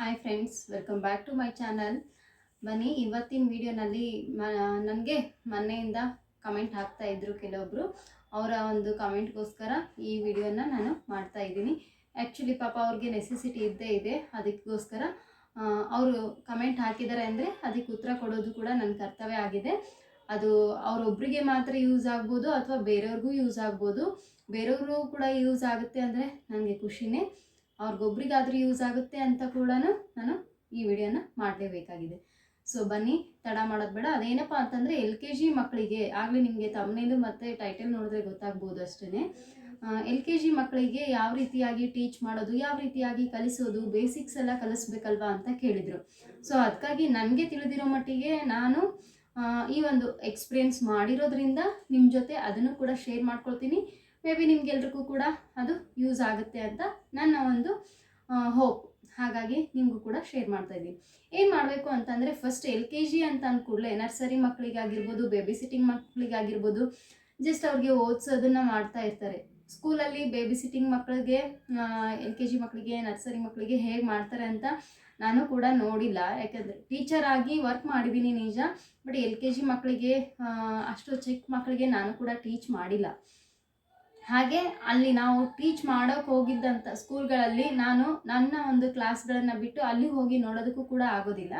Hi friends welcome back to my channel ಬನ್ನಿ, ಇವತ್ತಿನ ವಿಡಿಯೋನಲ್ಲಿ ನನಗೆ ಮೊನ್ನೆಯಿಂದ ಕಮೆಂಟ್ ಹಾಕ್ತಾ ಇದ್ರು ಕೆಲವೊಬ್ಬರು ಅವರ ಒಂದು ಕಮೆಂಟ್ಗೋಸ್ಕರ ಈ ವಿಡಿಯೋನ ನಾನು ಮಾಡ್ತಾ ಇದ್ದೀನಿ. ಆ್ಯಕ್ಚುಲಿ ಪಾಪ ಅವ್ರಿಗೆ ನೆಸೆಸಿಟಿ ಇದ್ದೇ ಇದೆ. ಅದಕ್ಕೋಸ್ಕರ ಅವರು ಕಮೆಂಟ್ ಹಾಕಿದ್ದಾರೆ ಅಂದರೆ ಅದಕ್ಕೆ ಉತ್ತರ ಕೊಡೋದು ಕೂಡ ನನ್ನ ಕರ್ತವ್ಯ ಆಗಿದೆ. ಅದು ಅವರೊಬ್ಬರಿಗೆ ಮಾತ್ರ ಯೂಸ್ ಆಗ್ಬೋದು ಅಥವಾ ಬೇರೆಯವ್ರಿಗೂ ಯೂಸ್ ಆಗ್ಬೋದು. ಬೇರೆಯವ್ರಿಗೂ ಕೂಡ ಯೂಸ್ ಆಗುತ್ತೆ ಅಂದರೆ ನನಗೆ ಖುಷಿನೇ. ಅವ್ರಿಗೊಬ್ರಿಗಾದ್ರೂ ಯೂಸ್ ಆಗುತ್ತೆ ಅಂತ ಕೂಡ ನಾನು ಈ ವಿಡಿಯೋನ ಮಾಡಲೇಬೇಕಾಗಿದೆ. ಸೊ ಬನ್ನಿ, ತಡ ಮಾಡೋದು ಬೇಡ. ಅದೇನಪ್ಪ ಅಂತಂದರೆ ಎಲ್ ಕೆ ಜಿ ಮಕ್ಕಳಿಗೆ, ಆಗಲೇ ನಿಮಗೆ ತಮ್ಮನೇದು ಮತ್ತು ಟೈಟಲ್ ನೋಡಿದ್ರೆ ಗೊತ್ತಾಗ್ಬೋದು ಅಷ್ಟೇ ಎಲ್ ಕೆ ಜಿ ಮಕ್ಕಳಿಗೆ ಯಾವ ರೀತಿಯಾಗಿ ಟೀಚ್ ಮಾಡೋದು, ಯಾವ ರೀತಿಯಾಗಿ ಕಲಿಸೋದು ಬೇಸಿಕ್ಸ್ ಎಲ್ಲ ಕಲಿಸ್ಬೇಕಲ್ವಾ ಅಂತ ಕೇಳಿದರು. ಸೊ ಅದಕ್ಕಾಗಿ ನನಗೆ ತಿಳಿದಿರೋ ಮಟ್ಟಿಗೆ ನಾನು ಈ ಒಂದು ಎಕ್ಸ್ಪೀರಿಯನ್ಸ್ ಮಾಡಿರೋದ್ರಿಂದ ನಿಮ್ಮ ಜೊತೆ ಅದನ್ನು ಕೂಡ ಶೇರ್ ಮಾಡ್ಕೊಳ್ತೀನಿ. ಮೇ ಬಿ ನಿಮ್ಗೆಲ್ರಿಗೂ ಕೂಡ ಅದು ಯೂಸ್ ಆಗುತ್ತೆ ಅಂತ ನನ್ನ ಒಂದು ಹೋಪ್ ಹಾಗಾಗಿ ನಿಮಗೂ ಕೂಡ ಶೇರ್ ಮಾಡ್ತಾ ಇದ್ದೀನಿ. ಏನು ಮಾಡಬೇಕು ಅಂತಂದರೆ ಫಸ್ಟ್ ಎಲ್ ಕೆ ಜಿ ಅಂತ ಅಂದ್ಕೂಡಲೇ ನರ್ಸರಿ ಮಕ್ಕಳಿಗಾಗಿರ್ಬೋದು ಬೇಬಿ ಸಿಟ್ಟಿಂಗ್ ಮಕ್ಕಳಿಗಾಗಿರ್ಬೋದು ಜಸ್ಟ್ ಅವ್ರಿಗೆ ಓದಿಸೋದನ್ನು ಮಾಡ್ತಾ ಇರ್ತಾರೆ. ಸ್ಕೂಲಲ್ಲಿ ಬೇಬಿ ಸಿಟ್ಟಿಂಗ್ ಮಕ್ಕಳಿಗೆ ಎಲ್ ಕೆ ಜಿ ಮಕ್ಕಳಿಗೆ ನರ್ಸರಿ ಮಕ್ಕಳಿಗೆ ಹೇಗೆ ಮಾಡ್ತಾರೆ ಅಂತ ನಾನು ಕೂಡ ನೋಡಿಲ್ಲ. ಯಾಕಂದರೆ ಟೀಚರ್ ಆಗಿ ವರ್ಕ್ ಮಾಡಿದ್ದೀನಿ ನಿಜ ಬಟ್ ಎಲ್ ಕೆ ಜಿ ಮಕ್ಕಳಿಗೆ ಅಷ್ಟು ಚಿಕ್ಕ ಮಕ್ಕಳಿಗೆ ನಾನು ಕೂಡ ಟೀಚ್ ಮಾಡಿಲ್ಲ. ಹಾಗೆ ಅಲ್ಲಿ ನಾವು ಟೀಚ್ ಮಾಡೋಕೆ ಹೋಗಿದ್ದಂಥ ಸ್ಕೂಲ್ಗಳಲ್ಲಿ ನಾನು ನನ್ನ ಒಂದು ಕ್ಲಾಸ್ಗಳನ್ನು ಬಿಟ್ಟು ಅಲ್ಲಿ ಹೋಗಿ ನೋಡೋದಕ್ಕೂ ಕೂಡ ಆಗೋದಿಲ್ಲ.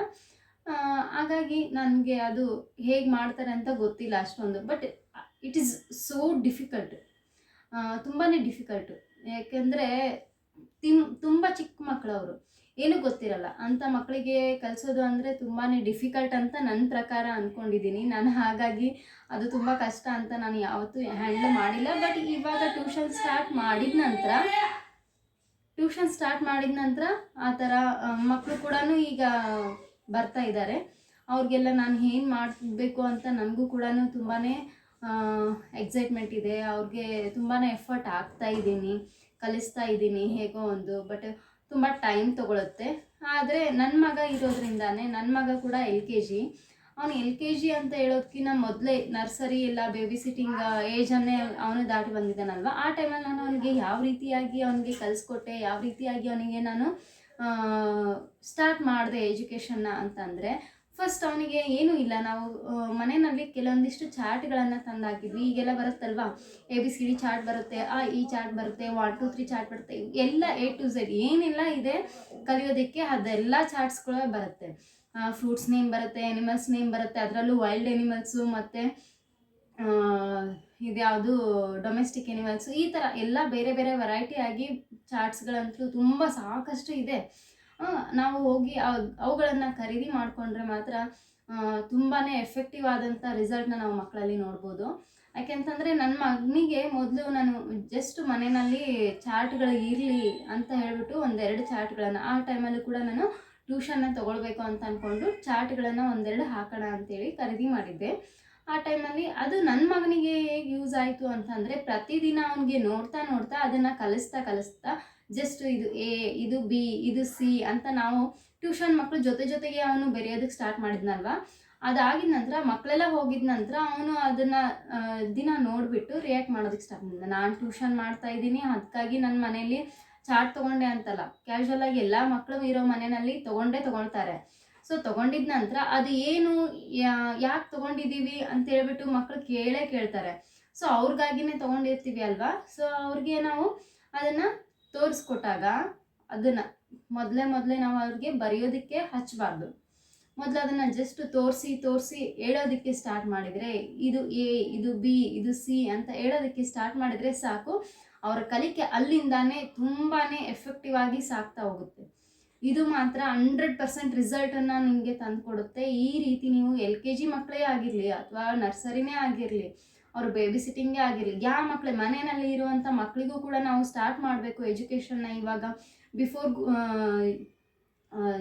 ಹಾಗಾಗಿ ನನಗೆ ಅದು ಹೇಗೆ ಮಾಡ್ತಾರೆ ಅಂತ ಗೊತ್ತಿಲ್ಲ ಅಷ್ಟೊಂದು but it is so difficult ತುಂಬಾ ಡಿಫಿಕಲ್ಟು ಯಾಕೆಂದರೆ ತಿಮ್ ತುಂಬ ಚಿಕ್ಕ ಮಕ್ಕಳು ಅವರು ಏನೂ ಗೊತ್ತಿರಲ್ಲ. ಅಂಥ ಮಕ್ಕಳಿಗೆ ಕಲಿಸೋದು ಅಂದರೆ ತುಂಬಾ ಡಿಫಿಕಲ್ಟ್ ಅಂತ ನನ್ನ ಪ್ರಕಾರ ಅಂದ್ಕೊಂಡಿದ್ದೀನಿ ನಾನು ಹಾಗಾಗಿ ಅದು ತುಂಬ ಕಷ್ಟ ಅಂತ ನಾನು ಯಾವತ್ತೂ ಹ್ಯಾಂಡಲ್ ಮಾಡಿಲ್ಲ. ಬಟ್ ಇವಾಗ ಟ್ಯೂಷನ್ ಸ್ಟಾರ್ಟ್ ಮಾಡಿದ ನಂತರ ಟ್ಯೂಷನ್ ಸ್ಟಾರ್ಟ್ ಮಾಡಿದ ನಂತರ ಆ ಥರ ಮಕ್ಕಳು ಕೂಡ ಈಗ ಬರ್ತಾ ಇದ್ದಾರೆ ಅವ್ರಿಗೆಲ್ಲ ನಾನು ಏನು ಮಾಡಬೇಕು ಅಂತ ನನಗೂ ಕೂಡ ತುಂಬಾ ಎಕ್ಸೈಟ್ಮೆಂಟ್ ಇದೆ. ಅವ್ರಿಗೆ ತುಂಬಾ ಎಫರ್ಟ್ ಆಗ್ತಾ ಇದ್ದೀನಿ ಕಲಿಸ್ತಾ ಇದ್ದೀನಿ ಹೇಗೋ ಒಂದು. ಬಟ್ ತುಂಬ ಟೈಮ್ ತೊಗೊಳುತ್ತೆ. ಆದರೆ ನನ್ನ ಮಗ ಇರೋದ್ರಿಂದಾನೆ ನನ್ನ ಮಗ ಕೂಡ ಎಲ್ ಕೆ ಜಿ ಅವನು ಎಲ್ ಕೆ ಜಿ ಅಂತ ಹೇಳೋದಕ್ಕಿಂತ ಮೊದಲೇ ನರ್ಸರಿ ಇಲ್ಲ ಬೇಬಿ ಸಿಟ್ಟಿಂಗ್ ಏಜನ್ನೇ ಅವನು ದಾಟಿ ಬಂದಿದ್ದಾನಲ್ವ? ಆ ಟೈಮಲ್ಲಿ ನಾನು ಅವನಿಗೆ ಯಾವ ರೀತಿಯಾಗಿ ಅವನಿಗೆ ಕಲಿಸ್ಕೊಟ್ಟೆ, ಯಾವ ರೀತಿಯಾಗಿ ಅವನಿಗೆ ನಾನು ಸ್ಟಾರ್ಟ್ ಮಾಡಿದೆ ಎಜುಕೇಷನ್ನ ಅಂತಂದರೆ ಫಸ್ಟ್ ಅವನಿಗೆ ಏನೂ ಇಲ್ಲ. ನಾವು ಮನೆಯಲ್ಲಿ ಕೆಲವೊಂದಿಷ್ಟು ಚಾರ್ಟ್ಗಳನ್ನು ತಂದಾಕಿದ್ವಿ. ಈಗೆಲ್ಲ ಬರುತ್ತಲ್ವಾ? A B C D chart ಬರುತ್ತೆ. ಆ, ಈ ಚಾರ್ಟ್ ಬರುತ್ತೆ. ಒನ್ ಟು ತ್ರೀ ಚಾರ್ಟ್ ಬರುತ್ತೆ. ಎಲ್ಲ ಎ ಟು ಝೆಡ್ ಏನೆಲ್ಲ ಇದೆ ಕಲಿಯೋದಕ್ಕೆ. ಅದೆಲ್ಲ ಚಾರ್ಟ್ಸ್ಗಳು ಬರುತ್ತೆ. ಫ್ರೂಟ್ಸ್ ನೇಮ್ ಬರುತ್ತೆ ಎನಿಮಲ್ಸ್ ನೇಮ್ ಬರುತ್ತೆ. ಅದರಲ್ಲೂ ವೈಲ್ಡ್ ಎನಿಮಲ್ಸು ಮತ್ತು ಇದ್ಯಾವುದು ಡೊಮೆಸ್ಟಿಕ್ ಎನಿಮಲ್ಸು ಈ ಥರ ಎಲ್ಲ ಬೇರೆ ಬೇರೆ ವೆರೈಟಿ ಆಗಿ ಚಾರ್ಟ್ಸ್ಗಳಂತೂ ತುಂಬ ಸಾಕಷ್ಟು ಇದೆ. ನಾವು ಹೋಗಿ ಅವುಗಳನ್ನು ಖರೀದಿ ಮಾಡಿಕೊಂಡ್ರೆ ಮಾತ್ರ ತುಂಬಾ ಎಫೆಕ್ಟಿವ್ ಆದಂಥ ರಿಸಲ್ಟ್ನ ನಾವು ಮಕ್ಕಳಲ್ಲಿ ನೋಡ್ಬೋದು. ಯಾಕೆಂತಂದರೆ ನನ್ನ ಮಗನಿಗೆ ಮೊದಲು ನಾನು ಜಸ್ಟ್ ಮನೆಯಲ್ಲಿ ಚಾರ್ಟ್ಗಳು ಇರಲಿ ಅಂತ ಹೇಳಿಬಿಟ್ಟು ಒಂದೆರಡು ಚಾರ್ಟ್ಗಳನ್ನು ಆ ಟೈಮಲ್ಲಿ ಕೂಡ ನಾನು ಟ್ಯೂಷನ್ನ ತೊಗೊಳ್ಬೇಕು ಅಂತ ಅಂದ್ಕೊಂಡು ಚಾರ್ಟ್ಗಳನ್ನು ಒಂದೆರಡು ಹಾಕೋಣ ಅಂತೇಳಿ ಖರೀದಿ ಮಾಡಿದ್ದೆ. ಆ ಟೈಮಲ್ಲಿ ಅದು ನನ್ನ ಮಗನಿಗೆ ಹೇಗೆ ಯೂಸ್ ಆಯಿತು ಅಂತಂದರೆ ಪ್ರತಿದಿನ ಅವನಿಗೆ ನೋಡ್ತಾ ನೋಡ್ತಾ ಅದನ್ನು ಕಲಿಸ್ತಾ ಕಲಿಸ್ತಾ ಜಸ್ಟ್ ಇದು ಎ, ಇದು ಬಿ, ಇದು ಸಿ ಅಂತ ನಾವು ಟ್ಯೂಷನ್ ಮಕ್ಕಳು ಜೊತೆ ಜೊತೆಗೆ ಅವನು ಬೆರೆಯೋದಕ್ಕೆ ಸ್ಟಾರ್ಟ್ ಮಾಡಿದ್ನಲ್ವಾ? ಅದಾಗಿದ ನಂತರ ಮಕ್ಕಳೆಲ್ಲ ಹೋಗಿದ ನಂತರ ಅವನು ಅದನ್ನು ದಿನ ನೋಡಿಬಿಟ್ಟು ರಿಯಾಕ್ಟ್ ಮಾಡೋದಕ್ಕೆ ಸ್ಟಾರ್ಟ್ ಮಾಡಿದ ನಾನು ಟ್ಯೂಷನ್ ಮಾಡ್ತಾ ಇದ್ದೀನಿ ಅದಕ್ಕಾಗಿ ನನ್ನ ಮನೆಯಲ್ಲಿ ಚಾರ್ಟ್ ತೊಗೊಂಡೆ ಅಂತಲ್ಲ. ಕ್ಯಾಶುವಲ್ ಆಗಿ ಎಲ್ಲ ಮಕ್ಕಳು ಇರೋ ಮನೆಯಲ್ಲಿ ತೊಗೊಂಡೇ ತಗೊಳ್ತಾರೆ. ಸೊ ತೊಗೊಂಡಿದ ನಂತರ ಅದು ಏನು ಯಾಕೆ ತಗೊಂಡಿದ್ದೀವಿ ಅಂತ ಹೇಳ್ಬಿಟ್ಟು ಮಕ್ಕಳು ಕೇಳೇ ಕೇಳ್ತಾರೆ. ಸೊ ಅವ್ರಿಗಾಗಿನೇ ತಗೊಂಡಿರ್ತೀವಿ ಅಲ್ವಾ? ಸೊ ಅವ್ರಿಗೆ ನಾವು ಅದನ್ನು ತೋರಿಸ್ಕೊಟ್ಟಾಗ ಅದನ್ನು ಮೊದಲೇ ಮೊದಲೇ ನಾವು ಅವ್ರಿಗೆ ಬರೆಯೋದಕ್ಕೆ ಹಚ್ಚಬಾರ್ದು ಮೊದಲು ಅದನ್ನು ಜಸ್ಟ್ ತೋರಿಸಿ ತೋರಿಸಿ ಹೇಳೋದಕ್ಕೆ ಸ್ಟಾರ್ಟ್ ಮಾಡಿದರೆ ಇದು ಎ, ಇದು ಬಿ, ಇದು ಸಿ ಅಂತ ಹೇಳೋದಕ್ಕೆ ಸ್ಟಾರ್ಟ್ ಮಾಡಿದರೆ ಸಾಕು. ಅವರ ಕಲಿಕೆ ಅಲ್ಲಿಂದಾನೇ ತುಂಬಾ ಎಫೆಕ್ಟಿವ್ ಆಗಿ ಸಾಕ್ತಾ ಹೋಗುತ್ತೆ. ಇದು ಮಾತ್ರ ಹಂಡ್ರೆಡ್ ಪರ್ಸೆಂಟ್ ರಿಸಲ್ಟನ್ನು ನಿಮಗೆ ತಂದುಕೊಡುತ್ತೆ. ಈ ರೀತಿ ನೀವು ಎಲ್ ಕೆ ಜಿ ಮಕ್ಕಳೇ ಆಗಿರಲಿ ಅಥವಾ ನರ್ಸರಿನೇ ಆಗಿರಲಿ ಅವ್ರ ಬೇಬಿ ಸಿಟ್ಟಿಂಗೇ ಆಗಿರಲಿ. ಯಾವ ಮಕ್ಕಳು ಮನೆಯಲ್ಲಿ ಇರುವಂಥ ಮಕ್ಕಳಿಗೂ ಕೂಡ ನಾವು ಸ್ಟಾರ್ಟ್ ಮಾಡಬೇಕು ಎಜುಕೇಷನ್ನ ಇವಾಗ. ಬಿಫೋರ್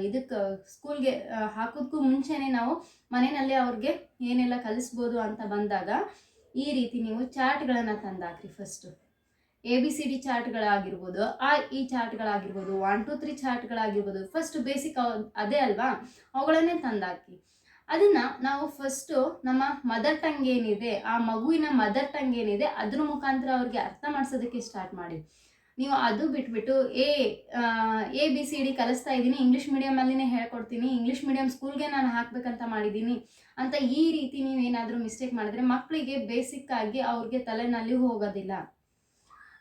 ಇದಕ್ಕೆ ಸ್ಕೂಲ್ಗೆ ಹಾಕೋದಕ್ಕೂ ಮುಂಚೆನೇ ನಾವು ಮನೆಯಲ್ಲಿ ಅವ್ರಿಗೆ ಏನೆಲ್ಲ ಕಲಿಸ್ಬೋದು ಅಂತ ಬಂದಾಗ ಈ ರೀತಿ ನೀವು ಚಾರ್ಟ್ಗಳನ್ನು ತಂದಾಕ್ರಿ first A B C D ಚಾರ್ಟ್ಗಳಾಗಿರ್ಬೋದು ಆ, ಈ ಚಾರ್ಟ್ಗಳಾಗಿರ್ಬೋದು ಒನ್ ಟು ತ್ರೀ ಚಾರ್ಟ್ಗಳಾಗಿರ್ಬೋದು ಫಸ್ಟ್ ಬೇಸಿಕ್ ಅದೇ ಅಲ್ವಾ? ಅವುಗಳನ್ನೇ ತಂದಾಕಿ ಅದನ್ನು ನಾವು ಫಸ್ಟು ನಮ್ಮ ಮದರ್ ಟಂಗ್ ಏನಿದೆ, ಆ ಮಗುವಿನ ಮದರ್ ಟಂಗ್ ಏನಿದೆ, ಅದ್ರ ಮುಖಾಂತರ ಅವ್ರಿಗೆ ಅರ್ಥ ಮಾಡಿಸೋದಕ್ಕೆ ಸ್ಟಾರ್ಟ್ ಮಾಡಿ. ನೀವು ಅದು ಬಿಟ್ಬಿಟ್ಟು A A B C D ಕಲಿಸ್ತಾ ಇದ್ದೀನಿ ಇಂಗ್ಲೀಷ್ ಮೀಡಿಯಮಲ್ಲಿನೇ ಹೇಳ್ಕೊಡ್ತೀನಿ ಇಂಗ್ಲೀಷ್ ಮೀಡಿಯಮ್ ಸ್ಕೂಲ್ಗೆ ನಾನು ಹಾಕಬೇಕಂತ ಮಾಡಿದ್ದೀನಿ ಅಂತ ಈ ರೀತಿ ನೀವು ಏನಾದರೂ ಮಿಸ್ಟೇಕ್ ಮಾಡಿದ್ರೆ ಮಕ್ಕಳಿಗೆ ಬೇಸಿಕ್ ಆಗಿ ಅವ್ರಿಗೆ ತಲೆನಲ್ಲಿ ಹೋಗೋದಿಲ್ಲ.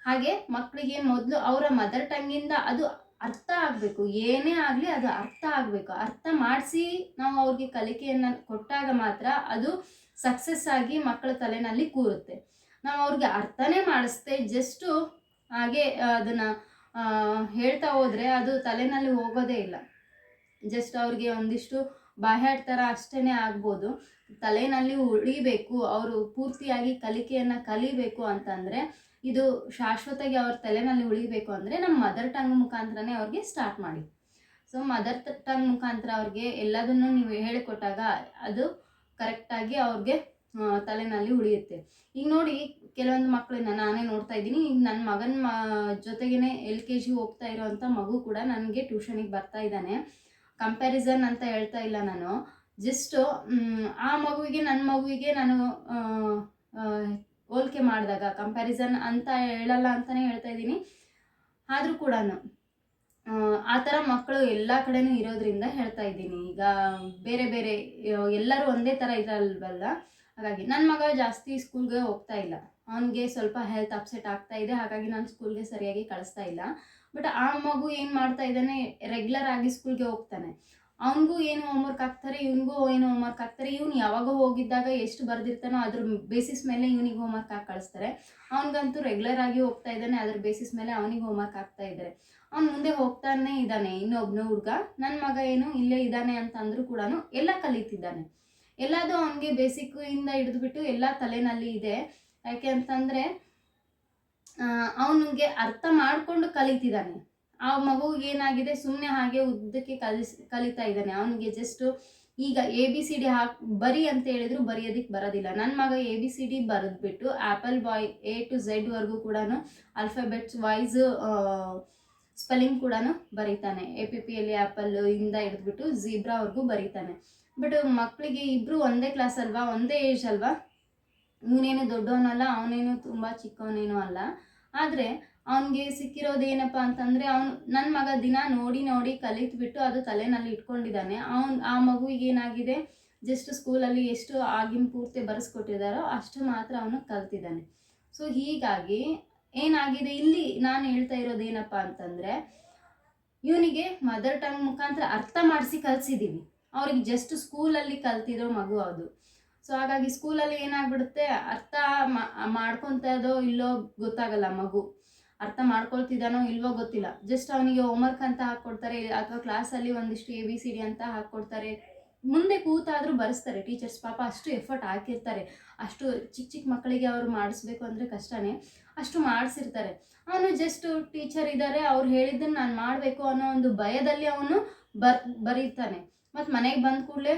ಹಾಗೆ ಮಕ್ಕಳಿಗೆ ಮೊದಲು ಅವರ ಮದರ್ ಟಂಗಿಂದ ಅದು ಅರ್ಥ ಆಗಬೇಕು. ಏನೇ ಆಗಲಿ ಅದು ಅರ್ಥ ಆಗಬೇಕು. ಅರ್ಥ ಮಾಡಿಸಿ ನಾವು ಅವ್ರಿಗೆ ಕಲಿಕೆಯನ್ನು ಕೊಟ್ಟಾಗ ಮಾತ್ರ ಅದು ಸಕ್ಸಸ್ ಆಗಿ ಮಕ್ಕಳ ತಲೆನಲ್ಲಿ ಕೂರುತ್ತೆ. ನಾವು ಅವ್ರಿಗೆ ಅರ್ಥನೇ ಮಾಡಿಸ್ದೆ ಜಸ್ಟು ಹಾಗೆ ಅದನ್ನು ಹೇಳ್ತಾ ಹೋದರೆ ಅದು ತಲೆನಲ್ಲಿ ಹೋಗೋದೇ ಇಲ್ಲ. ಜಸ್ಟ್ ಅವ್ರಿಗೆ ಒಂದಿಷ್ಟು ಬಾಹ್ಯಾಟ ಥರ ಅಷ್ಟೇ ಆಗ್ಬೋದು. ತಲೆನಲ್ಲಿ ಉಳಿಬೇಕು. ಅವರು ಪೂರ್ತಿಯಾಗಿ ಕಲಿಕೆಯನ್ನು ಕಲಿಬೇಕು ಅಂತಂದರೆ ಇದು ಶಾಶ್ವತವಾಗಿ ಅವ್ರ ತಲೆನಲ್ಲಿ ಉಳಿಬೇಕು ಅಂದರೆ ನಮ್ಮ ಮದರ್ ಟಂಗ್ ಮುಖಾಂತರನೇ ಅವ್ರಿಗೆ ಸ್ಟಾರ್ಟ್ ಮಾಡಿ. ಸೊ ಮದರ್ ಟಂಗ್ ಮುಖಾಂತರ ಅವ್ರಿಗೆ ಎಲ್ಲದನ್ನು ನೀವು ಹೇಳಿಕೊಟ್ಟಾಗ ಅದು ಕರೆಕ್ಟಾಗಿ ಅವ್ರಿಗೆ ತಲೆನಲ್ಲಿ ಉಳಿಯುತ್ತೆ. ಈಗ ನೋಡಿ, ಕೆಲವೊಂದು ಮಕ್ಕಳನ್ನ ನಾನೇ ನೋಡ್ತಾ ಇದ್ದೀನಿ. ಈಗ ನನ್ನ ಮಗನ ಮ, ಜೊತೆಗೇನೆ ಎಲ್ ಕೆ ಜಿ ಹೋಗ್ತಾ ಇರೋವಂಥ ಮಗು ಕೂಡ ನನಗೆ ಟ್ಯೂಷನಿಗೆ ಬರ್ತಾ ಇದ್ದಾನೆ. ಕಂಪ್ಯಾರಿಸನ್ ಅಂತ ಹೇಳ್ತಾ ಇಲ್ಲ ನಾನು. ಜಸ್ಟು ಆ ಮಗುವಿಗೆ ನನ್ನ ಮಗುವಿಗೆ ನಾನು ಹೋಲಿಕೆ ಮಾಡಿದಾಗ ಕಂಪ್ಯಾರಿಸನ್ ಅಂತ ಹೇಳಲ್ಲ ಅಂತಲೇ ಹೇಳ್ತಾ ಇದ್ದೀನಿ. ಆದರೂ ಕೂಡ ಆ ಥರ ಮಕ್ಕಳು ಎಲ್ಲ ಕಡೆನೂ ಇರೋದ್ರಿಂದ ಹೇಳ್ತಾ ಇದ್ದೀನಿ. ಈಗ ಬೇರೆ ಬೇರೆ ಎಲ್ಲರೂ ಒಂದೇ ಥರ ಇರಲ್ವಲ್ಲ? ಹಾಗಾಗಿ ನನ್ನ ಮಗ ಜಾಸ್ತಿ ಸ್ಕೂಲ್ಗೆ ಹೋಗ್ತಾ ಇಲ್ಲ. ಅವನಿಗೆ ಸ್ವಲ್ಪ ಹೆಲ್ತ್ ಅಪ್ಸೆಟ್ ಆಗ್ತಾ ಇದೆ. ಹಾಗಾಗಿ ನಾನು ಸ್ಕೂಲ್ಗೆ ಸರಿಯಾಗಿ ಕಳಿಸ್ತಾ ಇಲ್ಲ. ಬಟ್ ಆ ಮಗು ಏನು ಮಾಡ್ತಾ ಇದ್ದಾನೆ? ರೆಗ್ಯುಲರ್ ಆಗಿ ಸ್ಕೂಲ್ಗೆ ಹೋಗ್ತಾನೆ. ಅವನಿಗೂ ಏನು ಹೋಮ್ವರ್ಕ್ ಹಾಕ್ತಾರೆ, ಇವನಿಗೂ ಏನು ಹೋಮ್ವರ್ಕ್ ಹಾಕ್ತಾರೆ. ಇವ್ನು ಯಾವಾಗ ಹೋಗಿದ್ದಾಗ ಎಷ್ಟು ಬರೆದಿರ್ತಾನೋ ಅದ್ರ ಬೇಸಿಸ್ ಮೇಲೆ ಇವನಿಗೆ ಹೋಮ್ವರ್ಕ್ ಹಾಕಿ ಕಳಿಸ್ತಾರೆ. ಅವ್ನಿಗಂತೂ ರೆಗ್ಯುಲರ್ ಆಗಿ ಹೋಗ್ತಾ ಇದ್ದಾನೆ, ಅದ್ರ ಬೇಸಿಸ್ ಮೇಲೆ ಅವನಿಗೆ ಹೋಮ್ವರ್ಕ್ ಹಾಕ್ತಾ ಇದ್ದಾರೆ ಅವ್ನು ಮುಂದೆ ಹೋಗ್ತಾನೆ ಇದ್ದಾನೆ ಇನ್ನೊಬ್ಬನ ಹುಡುಗ. ನನ್ನ ಮಗ ಏನು ಇಲ್ಲೇ ಇದ್ದಾನೆ ಅಂತ ಅಂದರೂ ಕೂಡ ಎಲ್ಲ ಕಲಿತಿದ್ದಾನೆ. ಎಲ್ಲದೂ ಅವನಿಗೆ ಬೇಸಿಕ್ ಇಂದ ಹಿಡಿದ್ಬಿಟ್ಟು ಎಲ್ಲ ತಲೆನಲ್ಲಿ ಇದೆ. ಯಾಕೆ ಅಂತಂದರೆ ಅವನಿಗೆ ಅರ್ಥ ಮಾಡಿಕೊಂಡು ಕಲಿತಿದ್ದಾನೆ. ಆ ಮಗುವಿಗೆ ಏನಾಗಿದೆ? ಸುಮ್ಮನೆ ಹಾಗೆ ಉದ್ದಕ್ಕೆ ಕಲಿಸ್, ಕಲಿತಾ ಇದ್ದಾನೆ. ಅವನಿಗೆ ಜಸ್ಟ್ ಈಗ ಎ ಬಿ ಸಿ ಡಿ ಹಾಕ್, ಬರಿ ಅಂತ ಹೇಳಿದ್ರು ಬರೆಯೋದಕ್ಕೆ ಬರೋದಿಲ್ಲ. ನನ್ನ ಮಗ ಎ ಬಿ ಸಿ ಡಿ ಬರೆದ್ಬಿಟ್ಟು ಆ್ಯಪಲ್ ಬಾಯ್ ಎ ಟು ಝೆಡ್ವರೆಗೂ ಕೂಡ ಆಲ್ಫಾಬೆಟ್ಸ್ ವೈಸ್ ಸ್ಪೆಲ್ಲಿಂಗ್ ಕೂಡ ಬರೀತಾನೆ. ಎ ಪಿ ಪಿಯಲ್ಲಿ ಆ್ಯಪಲ್ ಇಂದ ಹಿಡಿದ್ಬಿಟ್ಟು ಝೀಬ್ರಾವರೆಗೂ ಬರೀತಾನೆ. ಬಟ್ ಮಕ್ಕಳಿಗೆ ಇಬ್ಬರು ಒಂದೇ ಕ್ಲಾಸ್ ಅಲ್ವಾ? ಒಂದೇ ಏಜ್ ಅಲ್ವಾ? ಇವನೇನು ದೊಡ್ಡವನಲ್ಲ, ಅವನೇನು ತುಂಬ ಚಿಕ್ಕವನೇನೂ ಅಲ್ಲ. ಆದರೆ ಅವನಿಗೆ ಸಿಕ್ಕಿರೋದು ಏನಪ್ಪ ಅಂತಂದರೆ ಅವನು ನನ್ನ ಮಗ ದಿನ ನೋಡಿ ನೋಡಿ ಕಲಿತ್ಬಿಟ್ಟು ಅದು ತಲೆನಲ್ಲಿ ಇಟ್ಕೊಂಡಿದ್ದಾನೆ. ಅವನು ಆ ಮಗುವಿಗೆ ಏನಾಗಿದೆ? ಜಸ್ಟ್ ಸ್ಕೂಲಲ್ಲಿ ಎಷ್ಟು ಆಗಿನ ಪೂರ್ತಿ ಬರೆಸ್ಕೊಟ್ಟಿದ್ದಾರೋ ಅಷ್ಟು ಮಾತ್ರ ಅವನು ಕಲ್ತಿದ್ದಾನೆ. ಸೊ ಹೀಗಾಗಿ ಏನಾಗಿದೆ? ಇಲ್ಲಿ ನಾನು ಹೇಳ್ತಾ ಇರೋದು ಏನಪ್ಪ ಅಂತಂದರೆ ಇವನಿಗೆ ಮದರ್ ಟಂಗ್ ಮುಖಾಂತರ ಅರ್ಥ ಮಾಡಿಸಿ ಕಲಿಸಿದ್ದೀವಿ ಅವ್ರಿಗೆ ಜಸ್ಟ್ ಸ್ಕೂಲಲ್ಲಿ ಕಲ್ತಿರೋ ಮಗು ಅದು. ಸೊ ಹಾಗಾಗಿ ಸ್ಕೂಲಲ್ಲಿ ಏನಾಗ್ಬಿಡುತ್ತೆ? ಅರ್ಥ ಮಾಡ್ಕೊತದೋ ಇಲ್ಲೋ ಗೊತ್ತಾಗಲ್ಲ ಮಗು. ಅರ್ಥ ಮಾಡ್ಕೊಳ್ತಿದ್ದಾನೋ ಇಲ್ವೋ ಗೊತ್ತಿಲ್ಲ. ಜಸ್ಟ್ ಅವನಿಗೆ ಹೋಮ್ವರ್ಕ್ ಅಂತ ಹಾಕ್ಕೊಡ್ತಾರೆ ಅಥವಾ ಕ್ಲಾಸಲ್ಲಿ ಒಂದಿಷ್ಟು ಎ ಬಿ ಸಿ ಡಿ ಅಂತ ಹಾಕ್ಕೊಡ್ತಾರೆ ಮುಂದೆ ಕೂತಾದರೂ ಬರೆಸ್ತಾರೆ. ಟೀಚರ್ಸ್ ಪಾಪ ಅಷ್ಟು ಎಫರ್ಟ್ ಹಾಕಿರ್ತಾರೆ. ಅಷ್ಟು ಚಿಕ್ಕ ಚಿಕ್ಕ ಮಕ್ಕಳಿಗೆ ಅವರು ಮಾಡಿಸ್ಬೇಕು ಅಂದರೆ ಕಷ್ಟನೇ. ಅಷ್ಟು ಮಾಡಿಸಿರ್ತಾರೆ. ಅವನು ಜಸ್ಟ್ ಟೀಚರ್ ಇದ್ದಾರೆ ಅವ್ರು ಹೇಳಿದ್ದನ್ನು ನಾನು ಮಾಡಬೇಕು ಅನ್ನೋ ಒಂದು ಭಯದಲ್ಲಿ ಅವನು ಬರ್, ಬರೀತಾನೆ. ಮತ್ತು ಮನೆಗೆ ಬಂದ ಕೂಡಲೇ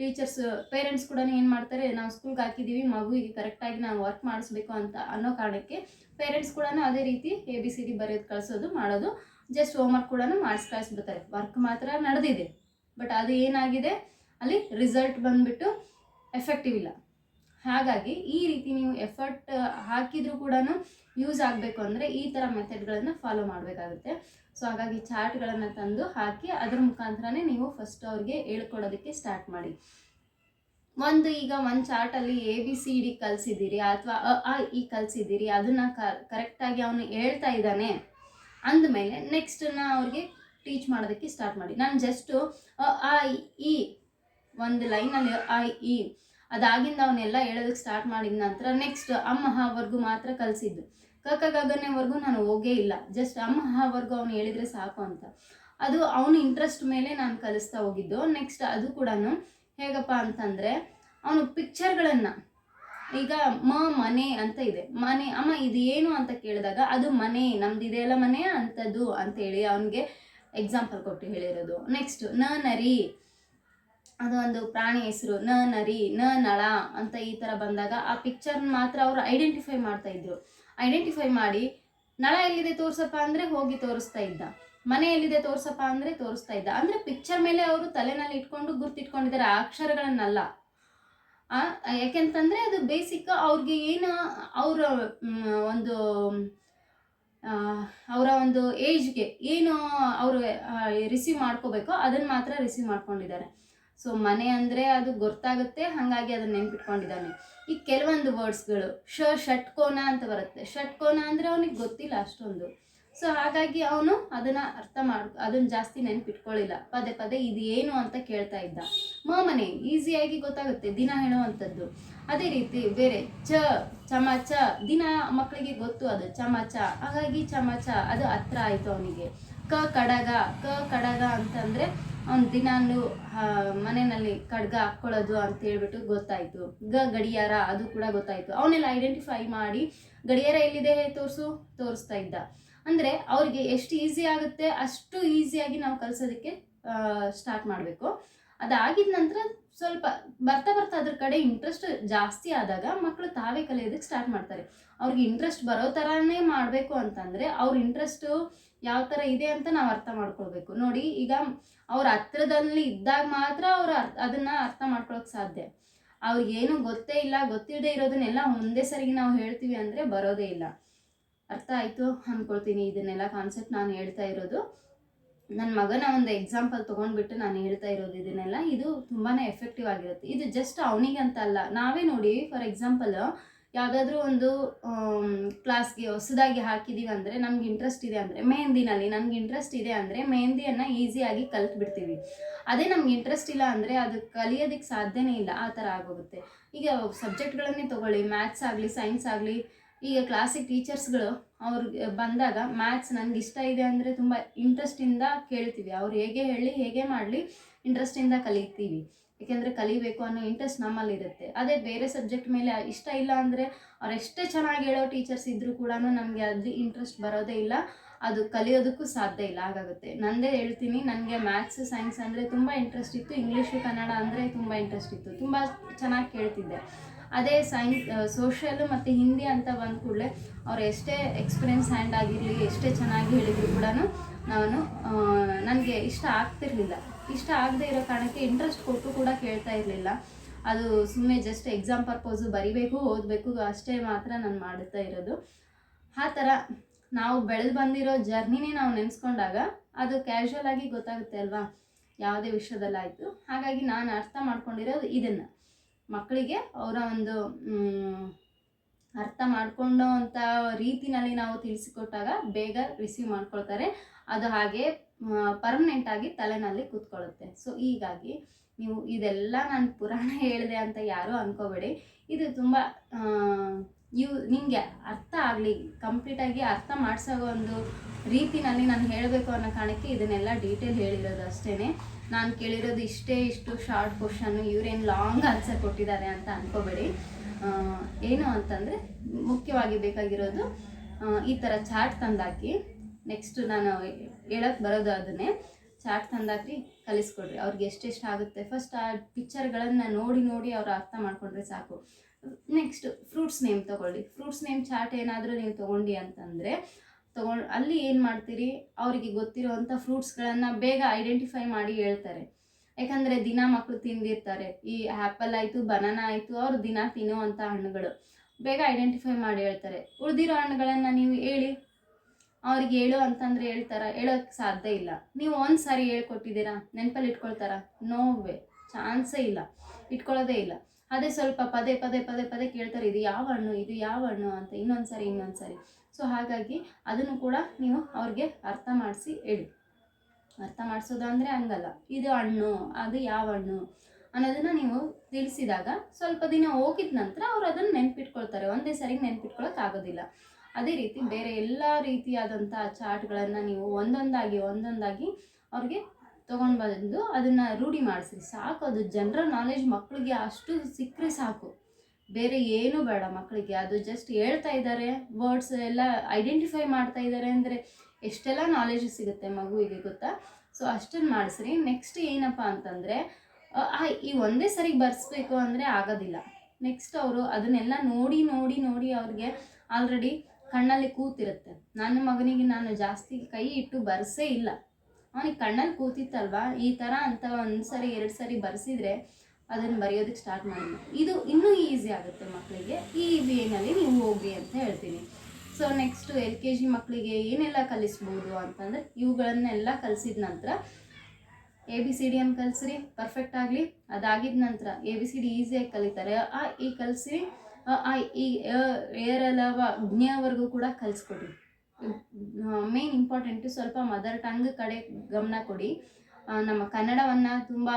ಟೀಚರ್ಸ್, ಪೇರೆಂಟ್ಸ್ ಕೂಡ ಏನು ಮಾಡ್ತಾರೆ, ನಾವು ಸ್ಕೂಲ್ಗೆ ಹಾಕಿದ್ದೀವಿ ಮಗುವಿಗೆ ಕರೆಕ್ಟಾಗಿ ನಾವು ವರ್ಕ್ ಮಾಡಿಸ್ಬೇಕು ಅಂತ ಅನ್ನೋ ಕಾರಣಕ್ಕೆ ಪೇರೆಂಟ್ಸ್ ಕೂಡ ಅದೇ ರೀತಿ ಎ ಬಿ ಸಿ ಡಿ ಬರೆಯೋದು ಕಳಿಸೋದು, ಮಾಡೋದು ಜಸ್ಟ್ ಹೋಮ್ವರ್ಕ್ ಕೂಡ ಮಾಡಿಸಿ ಕಳಿಸ್ಬಿಡ್ತಾರೆ. ವರ್ಕ್ ಮಾತ್ರ ನಡೆದಿದೆ ಬಟ್ ಅದು ಏನಾಗಿದೆ? ಅಲ್ಲಿ ರಿಸಲ್ಟ್ ಬಂದುಬಿಟ್ಟು ಎಫೆಕ್ಟಿವ್ ಇಲ್ಲ. ಹಾಗಾಗಿ ಈ ರೀತಿ ನೀವು ಎಫರ್ಟ್ ಹಾಕಿದರೂ ಕೂಡ ಯೂಸ್ ಆಗಬೇಕು ಅಂದರೆ ಈ ಥರ ಮೆಥಡ್ಗಳನ್ನು ಫಾಲೋ ಮಾಡಬೇಕಾಗುತ್ತೆ. ಸೊ ಹಾಗಾಗಿ ಚಾರ್ಟ್ಗಳನ್ನು ತಂದು ಹಾಕಿ ಅದ್ರ ಮುಖಾಂತರನೇ ನೀವು ಫಸ್ಟ್ ಅವ್ರಿಗೆ ಹೇಳ್ಕೊಡೋದಕ್ಕೆ ಸ್ಟಾರ್ಟ್ ಮಾಡಿ. ಒಂದು ಈಗ ಒಂದು ಚಾರ್ಟಲ್ಲಿ ಎ ಬಿ ಸಿ ಡಿ ಕಲಿಸಿದ್ದೀರಿ ಅಥವಾ ಅ ಆ ಇ ಕಲಿಸಿದ್ದೀರಿ ಅದನ್ನು ಕರೆಕ್ಟಾಗಿ ಅವನು ಹೇಳ್ತಾ ಇದ್ದಾನೆ ಅಂದಮೇಲೆ ನೆಕ್ಸ್ಟನ್ನ ಅವ್ರಿಗೆ ಟೀಚ್ ಮಾಡೋದಕ್ಕೆ ಸ್ಟಾರ್ಟ್ ಮಾಡಿ. ನಾನು ಜಸ್ಟು ಅ ಆ ಇ, ಒಂದು ಲೈನಲ್ಲಿ ಆ ಇ ಅದಾಗಿಂದ ಅವನ್ನೆಲ್ಲ ಹೇಳೋದಕ್ಕೆ ಸ್ಟಾರ್ಟ್ ಮಾಡಿದ ನಂತರ ನೆಕ್ಸ್ಟ್ ಅಮ್ಮ ಹಾವರೆಗೂ ಮಾತ್ರ ಕಲಿಸಿದ್ದು. ಕಕ್ಕ ಗಗನೆವರೆಗೂ ನಾನು ಹೋಗೇ ಇಲ್ಲ. ಜಸ್ಟ್ ಅಮ್ಮ ಹಾವರೆಗೂ ಅವನು ಹೇಳಿದರೆ ಸಾಕು ಅಂತ. ಅದು ಅವನ ಇಂಟ್ರೆಸ್ಟ್ ಮೇಲೆ ನಾನು ಕಲಿಸ್ತಾ ಹೋಗಿದ್ದು. ನೆಕ್ಸ್ಟ್ ಅದು ಕೂಡ ಹೇಗಪ್ಪ ಅಂತಂದರೆ, ಅವನು ಪಿಕ್ಚರ್ಗಳನ್ನು ಈಗ ಮ, ಮನೆ ಅಂತ ಇದೆ. ಮನೆ, ಅಮ್ಮ ಇದು ಏನು ಅಂತ ಕೇಳಿದಾಗ ಅದು ಮನೆ ನಮ್ದು ಇದೆಯಲ್ಲ ಮನೆ ಅಂಥದ್ದು ಅಂತೇಳಿ ಅವನಿಗೆ ಎಕ್ಸಾಂಪಲ್ ಕೊಟ್ಟು ಹೇಳಿರೋದು. ನೆಕ್ಸ್ಟ್ನ ನರಿ ಅದು ಒಂದು ಪ್ರಾಣಿ ಹೆಸರು. ನ ನರಿ ನ, ನಳ ಅಂತ ಈ ಥರ ಬಂದಾಗ ಆ ಪಿಕ್ಚರ್ ಮಾತ್ರ ಅವರು ಐಡೆಂಟಿಫೈ ಮಾಡ್ತಾ ಇದ್ರು. ಐಡೆಂಟಿಫೈ ಮಾಡಿ. ನಳ ಎಲ್ಲಿದೆ ತೋರಿಸಪ್ಪ ಅಂದರೆ ಹೋಗಿ ತೋರಿಸ್ತಾ ಇದ್ದ. ಮನೆ ಎಲ್ಲಿದೆ ತೋರಿಸಪ್ಪ ಅಂದರೆ ತೋರಿಸ್ತಾ ಇದ್ದ. ಅಂದರೆ ಪಿಕ್ಚರ್ ಮೇಲೆ ಅವರು ತಲೆನಲ್ಲಿ ಇಟ್ಕೊಂಡು ಗುರ್ತಿಟ್ಕೊಂಡಿದ್ದಾರೆ. ಆ ಅಕ್ಷರಗಳನ್ನಲ್ಲ. ಯಾಕೆಂತಂದರೆ ಅದು ಬೇಸಿಕ್ ಅವ್ರಿಗೆ ಏನು, ಅವರ ಒಂದು ಅವರ ಒಂದು ಏಜ್ಗೆ ಏನು ಅವರು ರಿಸೀವ್ ಮಾಡ್ಕೋಬೇಕೋ ಅದನ್ನು ಮಾತ್ರ ರಿಸೀವ್ ಮಾಡ್ಕೊಂಡಿದ್ದಾರೆ. ಸೊ ಮನೆ ಅಂದರೆ ಅದು ಗೊತ್ತಾಗುತ್ತೆ, ಹಾಗಾಗಿ ಅದನ್ನ ನೆನ್ಪಿಟ್ಕೊಂಡಿದ್ದಾನೆ. ಈ ಕೆಲವೊಂದು ವರ್ಡ್ಸ್ಗಳು ಶ ಷಟ್ಕೋನ ಅಂತ ಬರುತ್ತೆ. ಷಟ್ಕೋನ ಅಂದರೆ ಅವನಿಗೆ ಗೊತ್ತಿಲ್ಲ ಅಷ್ಟೊಂದು. ಸೊ ಹಾಗಾಗಿ ಅವನು ಅದನ್ನು ಅರ್ಥ ಮಾಡ್, ಅದನ್ನು ಜಾಸ್ತಿ ನೆನ್ಪಿಟ್ಕೊಳ್ಳಿಲ್ಲ ಪದೇ ಪದೇ ಇದು ಏನು ಅಂತ ಕೇಳ್ತಾ ಇದ್ದ. ಮ ಮನೆ ಈಸಿಯಾಗಿ ಗೊತ್ತಾಗುತ್ತೆ, ದಿನ ಹೇಳುವಂಥದ್ದು. ಅದೇ ರೀತಿ ಬೇರೆ, ಚ, ಚಮಚ, ದಿನ ಮಕ್ಕಳಿಗೆ ಗೊತ್ತು ಅದು, ಚಮಚ. ಹಾಗಾಗಿ ಚಮಚ, ಅದು ಹತ್ರ ಆಯಿತು ಅವನಿಗೆ. ಕ, ಕಡಗ ಕ, ಕಡಗ ಅಂತಂದರೆ ಅವ್ನು ದಿನಾಲು ಮನೆಯಲ್ಲಿ ಖಡ್ಗ ಹಾಕ್ಕೊಳ್ಳೋದು ಅಂತ ಹೇಳ್ಬಿಟ್ಟು ಗೊತ್ತಾಯಿತು. ಗ ಗಡಿಯಾರ ಅದು ಕೂಡ ಗೊತ್ತಾಯಿತು. ಅವನ್ನೆಲ್ಲ ಐಡೆಂಟಿಫೈ ಮಾಡಿ, ಗಡಿಯಾರ ಎಲ್ಲಿದೆ ತೋರಿಸು, ತೋರಿಸ್ತಾ ಇದ್ದ. ಅಂದರೆ ಅವ್ರಿಗೆ ಎಷ್ಟು ಈಸಿ ಆಗುತ್ತೆ, ಅಷ್ಟು ಈಸಿಯಾಗಿ ನಾವು ಕಲಿಸೋದಕ್ಕೆ ಸ್ಟಾರ್ಟ್ ಮಾಡಬೇಕು. ಅದಾಗಿದ ನಂತರ ಸ್ವಲ್ಪ ಬರ್ತಾ ಬರ್ತಾ ಅದ್ರ ಕಡೆ ಇಂಟ್ರೆಸ್ಟ್ ಜಾಸ್ತಿ ಆದಾಗ ಮಕ್ಕಳು ತಾವೇ ಕಲಿಯೋದಕ್ಕೆ ಸ್ಟಾರ್ಟ್ ಮಾಡ್ತಾರೆ. ಅವ್ರಿಗೆ ಇಂಟ್ರೆಸ್ಟ್ ಬರೋ ಥರನೇ ಮಾಡಬೇಕು ಅಂತಂದರೆ ಅವ್ರ ಇಂಟ್ರೆಸ್ಟು ಯಾವ ಥರ ಇದೆ ಅಂತ ನಾವು ಅರ್ಥ ಮಾಡ್ಕೊಳ್ಬೇಕು. ನೋಡಿ, ಈಗ ಅವ್ರ ಹತ್ರದಲ್ಲಿ ಇದ್ದಾಗ ಮಾತ್ರ ಅವ್ರು ಅದನ್ನ ಅರ್ಥ ಮಾಡ್ಕೊಳಕ್ಕೆ ಸಾಧ್ಯ. ಅವ್ರಿಗೇನು ಗೊತ್ತೇ ಇಲ್ಲ ಗೊತ್ತಿಲ್ಲದೆ ಇರೋದನ್ನೆಲ್ಲ ಒಂದೇ ಸರಿಗೆ ನಾವು ಹೇಳ್ತೀವಿ ಅಂದರೆ ಬರೋದೇ ಇಲ್ಲ. ಅರ್ಥ ಆಯಿತು? ಅಂದ್ಕೊಳ್ತೀನಿ ಇದನ್ನೆಲ್ಲ ಕಾನ್ಸೆಪ್ಟ್ ನಾನು ಹೇಳ್ತಾ ಇರೋದು. ನನ್ನ ಮಗನ ಒಂದು ಎಕ್ಸಾಂಪಲ್ ತೊಗೊಂಡ್ಬಿಟ್ಟು ನಾನು ಹೇಳ್ತಾ ಇರೋದು ಇದನ್ನೆಲ್ಲ. ಇದು ತುಂಬಾ ಎಫೆಕ್ಟಿವ್ ಆಗಿರುತ್ತೆ. ಇದು ಜಸ್ಟ್ ಅವನಿಗೆ ಅಂತ ಅಲ್ಲ ನಾವೇ ನೋಡಿ ಫಾರ್ ಎಕ್ಸಾಂಪಲ್ ಯಾವುದಾದ್ರೂ ಒಂದು ಕ್ಲಾಸ್ಗೆ ಹೊಸದಾಗಿ ಹಾಕಿದ್ದೀವಿ ಅಂದರೆ ನಮ್ಗೆ ಇಂಟ್ರೆಸ್ಟ್ ಇದೆ ಅಂದರೆ ಮೆಹಂದಿನಲ್ಲಿ ನಮ್ಗೆ ಇಂಟ್ರೆಸ್ಟ್ ಇದೆ ಅಂದರೆ ಮೆಹಂದಿಯನ್ನು ಈಸಿಯಾಗಿ ಕಲ್ತ್ಬಿಡ್ತೀವಿ. ಅದೇ ನಮ್ಗೆ ಇಂಟ್ರೆಸ್ಟ್ ಇಲ್ಲ ಅಂದರೆ ಅದು ಕಲಿಯೋದಕ್ಕೆ ಸಾಧ್ಯನೇ ಇಲ್ಲ, ಆ ಥರ ಆಗೋಗುತ್ತೆ. ಈಗ ಸಬ್ಜೆಕ್ಟ್ಗಳನ್ನೇ ತೊಗೊಳ್ಳಿ ಮ್ಯಾಥ್ಸ್ ಆಗಲಿ ಸೈನ್ಸ್ ಆಗಲಿ, ಈಗ ಕ್ಲಾಸಿಕ್ ಟೀಚರ್ಸ್ಗಳು ಅವ್ರಿಗೆ ಬಂದಾಗ ಮ್ಯಾಥ್ಸ್ ನನಗೆ ಇಷ್ಟ ಇದೆ ಅಂದರೆ ತುಂಬ ಇಂಟ್ರೆಸ್ಟಿಂದ ಕೇಳ್ತೀವಿ. ಅವ್ರು ಹೇಗೆ ಹೇಳಿ, ಹೇಗೆ ಮಾಡಲಿ ಇಂಟ್ರೆಸ್ಟಿಂದ ಕಲಿತೀವಿ. ಏಕೆಂದರೆ ಕಲಿಬೇಕು ಅನ್ನೋ ಇಂಟ್ರೆಸ್ಟ್ ನಮ್ಮಲ್ಲಿರುತ್ತೆ ಅದೇ ಬೇರೆ ಸಬ್ಜೆಕ್ಟ್ ಮೇಲೆ ಇಷ್ಟ ಇಲ್ಲ ಅಂದರೆ ಅವ್ರು ಎಷ್ಟೇ ಚೆನ್ನಾಗಿ ಹೇಳೋ ಟೀಚರ್ಸ್ ಇದ್ದರೂ ಕೂಡ ನಮಗೆ ಅಲ್ಲಿ ಇಂಟ್ರೆಸ್ಟ್ ಬರೋದೇ ಇಲ್ಲ. ಅದು ಕಲಿಯೋದಕ್ಕೂ ಸಾಧ್ಯ ಇಲ್ಲ, ಹಾಗಾಗುತ್ತೆ. ನಂದೇ ಹೇಳ್ತೀನಿ, ನನಗೆ ಮ್ಯಾಥ್ಸ್ ಸೈನ್ಸ್ ಅಂದರೆ ತುಂಬ ಇಂಟ್ರೆಸ್ಟ್ ಇತ್ತು. ಇಂಗ್ಲೀಷು ಕನ್ನಡ ಅಂದರೆ ತುಂಬ ಇಂಟ್ರೆಸ್ಟ್ ಇತ್ತು. ತುಂಬ ಚೆನ್ನಾಗಿ ಕೇಳ್ತಿದ್ದೆ. ಅದೇ ಸೈನ್ಸ್ ಸೋಷಿಯಲ್ ಮತ್ತು ಹಿಂದಿ ಅಂತ ಬಂದ ಕೂಡಲೇ ಅವ್ರು ಎಷ್ಟೇ ಎಕ್ಸ್ಪೀರಿಯನ್ಸ್ ಹ್ಯಾಂಡ್ ಆಗಿರಲಿ, ಎಷ್ಟೇ ಚೆನ್ನಾಗಿ ಹೇಳಿದ್ರು ಕೂಡ ನಾನು ನನಗೆ ಇಷ್ಟ ಆಗ್ತಿರ್ಲಿಲ್ಲ. ಇಷ್ಟ ಆಗದೆ ಇರೋ ಕಾರಣಕ್ಕೆ ಇಂಟ್ರೆಸ್ಟ್ ಕೊಟ್ಟು ಕೂಡ ಕೇಳ್ತಾ ಇರಲಿಲ್ಲ. ಅದು ಸುಮ್ಮನೆ ಜಸ್ಟ್ ಎಕ್ಸಾಮ್ ಪರ್ಪೋಸು ಬರಿಬೇಕು, ಓದಬೇಕು, ಅಷ್ಟೇ ಮಾತ್ರ ನಾನು ಮಾಡುತ್ತಾ ಇರೋದು. ಆ ಥರ ನಾವು ಬೆಳೆದು ಬಂದಿರೋ ಜರ್ನಿನೇ ನಾವು ನೆನೆಸ್ಕೊಂಡಾಗ ಅದು ಕ್ಯಾಶುವಲ್ ಆಗಿ ಗೊತ್ತಾಗುತ್ತೆ ಅಲ್ವಾ? ಯಾವುದೇ ವಿಷಯದಲ್ಲಾಯಿತು. ಹಾಗಾಗಿ ನಾನು ಅರ್ಥ ಮಾಡ್ಕೊಂಡಿರೋದು ಇದನ್ನು. ಮಕ್ಕಳಿಗೆ ಅವರ ಒಂದು ಅರ್ಥ ಅಂಥ ರೀತಿನಲ್ಲಿ ನಾವು ತಿಳಿಸಿಕೊಟ್ಟಾಗ ಬೇಗ ರಿಸೀವ್ ಮಾಡ್ಕೊಳ್ತಾರೆ. ಅದು ಹಾಗೆ ಪರ್ಮನೆಂಟ್ ಆಗಿ ತಲೆನಲ್ಲಿ ಕೂತ್ಕೊಳ್ಳುತ್ತೆ. ಸೊ ಹೀಗಾಗಿ ನೀವು ಇದೆಲ್ಲ ನಾನು ಪುರಾಣ ಹೇಳಿದೆ ಅಂತ ಯಾರೂ ಅನ್ಕೋಬೇಡಿ. ಇದು ತುಂಬ ಇವು ನಿಮಗೆ ಅರ್ಥ ಆಗಲಿ ಕಂಪ್ಲೀಟಾಗಿ ಅರ್ಥ ಮಾಡಿಸೋ ಒಂದು ರೀತಿನಲ್ಲಿ ನಾನು ಹೇಳಬೇಕು ಅನ್ನೋ ಕಾರಣಕ್ಕೆ ಇದನ್ನೆಲ್ಲ ಡೀಟೇಲ್ ಹೇಳಿರೋದು ಅಷ್ಟೇ ನಾನು ಕೇಳಿರೋದು ಇಷ್ಟೇ ಇಷ್ಟು ಶಾರ್ಟ್ ಕ್ವಶನ್ನು ಇವರೇನು ಲಾಂಗ್ ಆನ್ಸರ್ ಕೊಟ್ಟಿದ್ದಾರೆ ಅಂತ ಅನ್ಕೋಬೇಡಿ. ಏನು ಅಂತಂದರೆ ಮುಖ್ಯವಾಗಿ ಬೇಕಾಗಿರೋದು ಈ ಥರ ಚಾರ್ಟ್ ತಂದಾಕಿ ನೆಕ್ಸ್ಟ್ ನಾನು ಹೇಳಕ್ಕೆ ಬರೋದು ಅದನ್ನೇ. ಚಾಟ್ ತಂದಾಕ್ರಿ ಕಲಿಸ್ಕೊಡ್ರಿ. ಅವ್ರಿಗೆ ಎಷ್ಟೆಷ್ಟು ಆಗುತ್ತೆ? ಫಸ್ಟ್ ಆ ಪಿಕ್ಚರ್ಗಳನ್ನು ನೋಡಿ ನೋಡಿ ಅವ್ರು ಅರ್ಥ ಮಾಡ್ಕೊಂಡ್ರೆ ಸಾಕು. ನೆಕ್ಸ್ಟ್ ಫ್ರೂಟ್ಸ್ ನೇಮ್ ತೊಗೊಳ್ಳಿ. ಫ್ರೂಟ್ಸ್ ನೇಮ್ ಚಾಟ್ ಏನಾದರೂ ನೀವು ತಗೊಂಡಿ ಅಂತಂದರೆ, ತೊಗೊಂಡು ಅಲ್ಲಿ ಏನು ಮಾಡ್ತೀರಿ? ಅವರಿಗೆ ಗೊತ್ತಿರುವಂಥ ಫ್ರೂಟ್ಸ್ಗಳನ್ನು ಬೇಗ ಐಡೆಂಟಿಫೈ ಮಾಡಿ ಹೇಳ್ತಾರೆ. ಯಾಕಂದರೆ ದಿನ ಮಕ್ಕಳು ತಿಂದಿರ್ತಾರೆ. ಈ ಆ್ಯಪಲ್ ಆಯಿತು ಬನಾನಾ ಆಯಿತು, ಅವರು ದಿನ ತಿನ್ನುವಂಥ ಹಣ್ಣುಗಳು. ಬೇಗ ಐಡೆಂಟಿಫೈ ಮಾಡಿ ಹೇಳ್ತಾರೆ. ಉಳಿದಿರೋ ಹಣ್ಣುಗಳನ್ನು ನೀವು ಹೇಳಿ. ಅವ್ರಿಗೆ ಹೇಳು ಅಂತಂದ್ರೆ ಹೇಳ್ತಾರ ಹೇಳೋಕ್ಕೆ ಸಾಧ್ಯ ಇಲ್ಲ. ನೀವು ಒಂದು ಸಾರಿ ಹೇಳ್ಕೊಟ್ಟಿದ್ದೀರಾ, ನೆನಪಲ್ಲಿ ಇಟ್ಕೊಳ್ತಾರ? ನೋ ವೇ ಚಾನ್ಸೇ ಇಲ್ಲ. ಇಟ್ಕೊಳ್ಳೋದೇ ಇಲ್ಲ. ಅದೇ ಸ್ವಲ್ಪ ಪದೇ ಪದೇ ಪದೇ ಪದೇ ಕೇಳ್ತಾರೆ, ಇದು ಯಾವ ಹಣ್ಣು? ಇದು ಯಾವ ಹಣ್ಣು? ಅಂತ ಇನ್ನೊಂದು ಸಾರಿ ಇನ್ನೊಂದು ಸಾರಿ. ಸೊ ಹಾಗಾಗಿ ಅದನ್ನು ಕೂಡ ನೀವು ಅವ್ರಿಗೆ ಅರ್ಥ ಮಾಡಿಸಿ ಹೇಳಿ. ಅರ್ಥ ಮಾಡಿಸೋದು ಅಂದರೆ ಹಂಗಲ್ಲ. ಇದು ಹಣ್ಣು, ಅದು ಯಾವ ಹಣ್ಣು ಅನ್ನೋದನ್ನು ನೀವು ತಿಳಿಸಿದಾಗ ಸ್ವಲ್ಪ ದಿನ ಹೋಗಿದ ನಂತರ ಅವ್ರು ಅದನ್ನು ನೆನ್ಪಿಟ್ಕೊಳ್ತಾರೆ. ಒಂದೇ ಸರಿಗೆ ನೆನ್ಪಿಟ್ಕೊಳಕ್ಕೆ ಆಗೋದಿಲ್ಲ. ಅದೇ ರೀತಿ ಬೇರೆ ಎಲ್ಲ ರೀತಿಯಾದಂಥ ಚಾರ್ಟ್ಗಳನ್ನು ನೀವು ಒಂದೊಂದಾಗಿ ಒಂದೊಂದಾಗಿ ಅವ್ರಿಗೆ ತೊಗೊಂಡು ಬಂದು ಅದನ್ನು ರೂಢಿ ಮಾಡಿಸಿ ಸಾಕು, ಅದು ಜನರಲ್ ನಾಲೆಜ್ ಮಕ್ಕಳಿಗೆ ಅಷ್ಟು ಸಿಕ್ಕರೆ ಸಾಕು. ಬೇರೆ ಏನೂ ಬೇಡ ಮಕ್ಕಳಿಗೆ ಅದು ಜಸ್ಟ್ ಹೇಳ್ತಾ ಇದ್ದಾರೆ ವರ್ಡ್ಸ್ ಎಲ್ಲ ಐಡೆಂಟಿಫೈ ಮಾಡ್ತಾ ಇದ್ದಾರೆ ಅಂದರೆ ಎಷ್ಟೆಲ್ಲ ನಾಲೆಜ್ ಸಿಗುತ್ತೆ ಮಗುವಿಗೆ ಗೊತ್ತಾ? ಸೊ ಅಷ್ಟನ್ನು ಮಾಡಿಸ್ರಿ. ನೆಕ್ಸ್ಟ್ ಏನಪ್ಪ ಅಂತಂದರೆ ಈ ಒಂದೇ ಸರಿಗೆ ಬರ್ಸ್ಬೇಕು ಅಂದರೆ ಆಗೋದಿಲ್ಲ. ನೆಕ್ಸ್ಟ್ ಅವರು ಅದನ್ನೆಲ್ಲ ನೋಡಿ ನೋಡಿ ನೋಡಿ ಅವ್ರಿಗೆ ಆಲ್ರೆಡಿ ಕಣ್ಣಲ್ಲಿ ಕೂತಿರುತ್ತೆ. ನನ್ನ ಮಗನಿಗೆ ನಾನು ಜಾಸ್ತಿ ಕೈ ಇಟ್ಟು ಬರ್ಸೇ ಇಲ್ಲ. ಅವನಿಗೆ ಕಣ್ಣಲ್ಲಿ ಕೂತಿತ್ತಲ್ವಾ? ಈ ಥರ ಅಂತ ಒಂದು ಸರಿ, ಎರಡು ಸರಿ ಬರ್ಸಿದ್ರೆ ಅದನ್ನು ಬರೆಯೋದಕ್ಕೆ ಸ್ಟಾರ್ಟ್ ಮಾಡಿ ಇದು ಇನ್ನೂ ಈಸಿ ಆಗುತ್ತೆ ಮಕ್ಕಳಿಗೆ ಈ ವೇನಲ್ಲಿ ನೀವು ಹೋಗಿ ಅಂತ ಹೇಳ್ತೀನಿ. So next L K G ಮಕ್ಕಳಿಗೆ ಏನೆಲ್ಲ ಕಲಿಸ್ಬೋದು ಅಂತಂದರೆ ಇವುಗಳನ್ನೆಲ್ಲ ಕಲಿಸಿದ ನಂತರ ಎ ಬಿ ಸಿ ಡಿ ಅನ್ನು ಕಲಿಸ್ರಿ ಪರ್ಫೆಕ್ಟ್ ಆಗಲಿ. ಅದಾಗಿದ ನಂತರ ಎ ಬಿ ಸಿ ಡಿ ಈಸಿಯಾಗಿ ಕಲಿತಾರೆ. ಆ, ಈ ಕಲಿಸ್ರಿ ಆ ಈ ಏರಲವ ಜ್ಞವರೆಗೂ ಕೂಡ ಕಲಿಸ್ಕೊಡಿ. ಮೇನ್ ಇಂಪಾರ್ಟೆಂಟು ಸ್ವಲ್ಪ ಮದರ್ ಟಂಗ್ ಕಡೆ ಗಮನ ಕೊಡಿ. ನಮ್ಮ ಕನ್ನಡವನ್ನು ತುಂಬ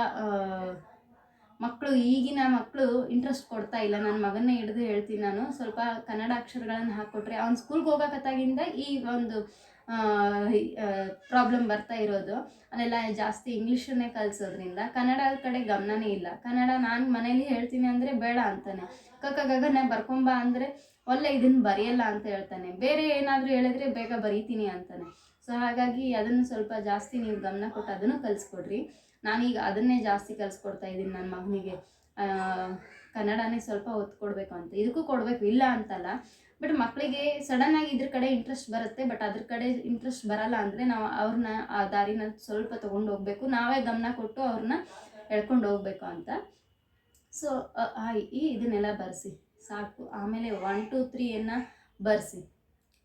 ಮಕ್ಕಳು ಈಗಿನ ಮಕ್ಕಳು ಇಂಟ್ರೆಸ್ಟ್ ಕೊಡ್ತಾ ಇಲ್ಲ. ನನ್ನ ಮಗನ್ನೇ ಹಿಡಿದು ಹೇಳ್ತೀನಿ ನಾನು. ಸ್ವಲ್ಪ ಕನ್ನಡ ಅಕ್ಷರಗಳನ್ನು ಹಾಕ್ಕೊಟ್ರೆ ಅವ್ನು ಸ್ಕೂಲ್ಗೆ ಹೋಗೋಕತ್ತಾಗಿಂದ ಈ ಒಂದು ಪ್ರಾಬ್ಲಮ್ ಬರ್ತಾ ಇರೋದು. ಅಲ್ಲೆಲ್ಲ ಜಾಸ್ತಿ ಇಂಗ್ಲೀಷನ್ನೇ ಕಲಿಸೋದ್ರಿಂದ ಕನ್ನಡದ ಕಡೆ ಗಮನನೇ ಇಲ್ಲ. ಕನ್ನಡ ನಾನು ಮನೇಲಿ ಹೇಳ್ತೀನಿ ಅಂದರೆ ಬೇಡ ಅಂತಾನೆ. ಕಕ್ಕ ಗಗನ ಬರ್ಕೊಂಬ ಅಂದರೆ ಒಳ್ಳೆ ಇದನ್ನು ಬರೆಯಲ್ಲ ಅಂತ ಹೇಳ್ತಾನೆ. ಬೇರೆ ಏನಾದರೂ ಹೇಳಿದ್ರೆ ಬೇಗ ಬರೀತೀನಿ ಅಂತಾನೆ. ಸೊ ಹಾಗಾಗಿ ಅದನ್ನು ಸ್ವಲ್ಪ ಜಾಸ್ತಿ ನೀವು ಗಮನ ಕೊಟ್ಟು ಅದನ್ನು ಕಲಿಸ್ಕೊಡ್ರಿ. ನಾನೀಗ ಅದನ್ನೇ ಜಾಸ್ತಿ ಕಲಿಸ್ಕೊಡ್ತಾ ಇದ್ದೀನಿ ನನ್ನ ಮಗನಿಗೆ. ಕನ್ನಡನೇ ಸ್ವಲ್ಪ ಒತ್ತು ಕೊಡಬೇಕು ಅಂತ. ಇದಕ್ಕೂ ಕೊಡಬೇಕು, ಇಲ್ಲ ಅಂತಲ್ಲ. ಬಟ್ ಮಕ್ಕಳಿಗೆ ಸಡನ್ ಆಗಿ ಇದ್ರ ಕಡೆ ಇಂಟ್ರೆಸ್ಟ್ ಬರುತ್ತೆ ಬಟ್ ಅದ್ರ ಕಡೆ ಇಂಟ್ರೆಸ್ಟ್ ಬರಲ್ಲ ಅಂದರೆ ನಾವು ಅವ್ರನ್ನ ಆ ದಾರಿನ ಸ್ವಲ್ಪ ತೊಗೊಂಡು ಹೋಗ್ಬೇಕು. ನಾವೇ ಗಮನ ಕೊಟ್ಟು ಅವ್ರನ್ನ ಎಳ್ಕೊಂಡು ಹೋಗ್ಬೇಕು ಅಂತ. ಸೊ ಈ ಇದನ್ನೆಲ್ಲ ಬರೆಸಿ. ಸಾಕು. ಆಮೇಲೆ ಒನ್ ಟು ತ್ರೀಯನ್ನು ಬರೆಸಿ.